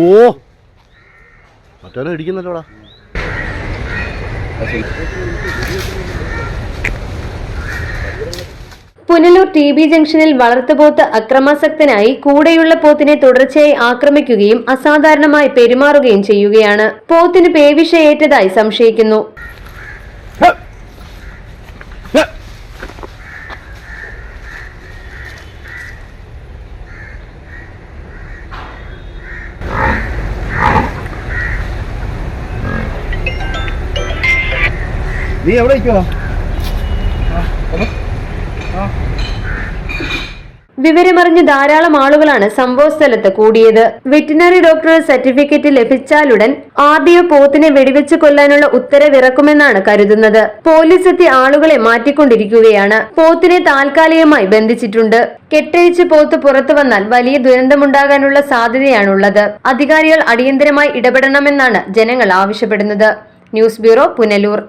ഓ. മറ്റവനെ ഇടിക്കുന്നല്ലോടാ. Punalur T B ജംഗ്ഷനിൽ വളർത്തുപോത്ത് അക്രമാസക്തനായി കൂടെയുള്ള പോത്തിനെ തുടർച്ചയായി ആക്രമിക്കുകയും അസാധാരണമായി പെരുമാറുകയും ചെയ്യുകയാണ്. പോത്തിന് പേവിഷയേറ്റതായി സംശയിക്കുന്നു. നീ എവിടെ നിൽക്കുവാ വിവരമറിഞ്ഞ് ധാരാളം ആളുകളാണ് സംഭവസ്ഥലത്ത് കൂടിയത്. വെറ്റിനറി ഡോക്ടർ സർട്ടിഫിക്കറ്റ് ലഭിച്ചാലുടൻ ആർ പോത്തിനെ വെടിവെച്ച് കൊല്ലാനുള്ള ഉത്തരവിറക്കുമെന്നാണ് കരുതുന്നത്. പോലീസ് എത്തി ആളുകളെ മാറ്റിക്കൊണ്ടിരിക്കുകയാണ്. പോത്തിനെ താൽക്കാലികമായി ബന്ധിച്ചിട്ടുണ്ട്. കെട്ടഴിച്ച് പോത്ത് പുറത്തു വന്നാൽ വലിയ ദുരന്തമുണ്ടാകാനുള്ള സാധ്യതയാണുള്ളത്. അധികാരികൾ അടിയന്തരമായി ഇടപെടണമെന്നാണ് ജനങ്ങൾ ആവശ്യപ്പെടുന്നത്. News bureau Punalur.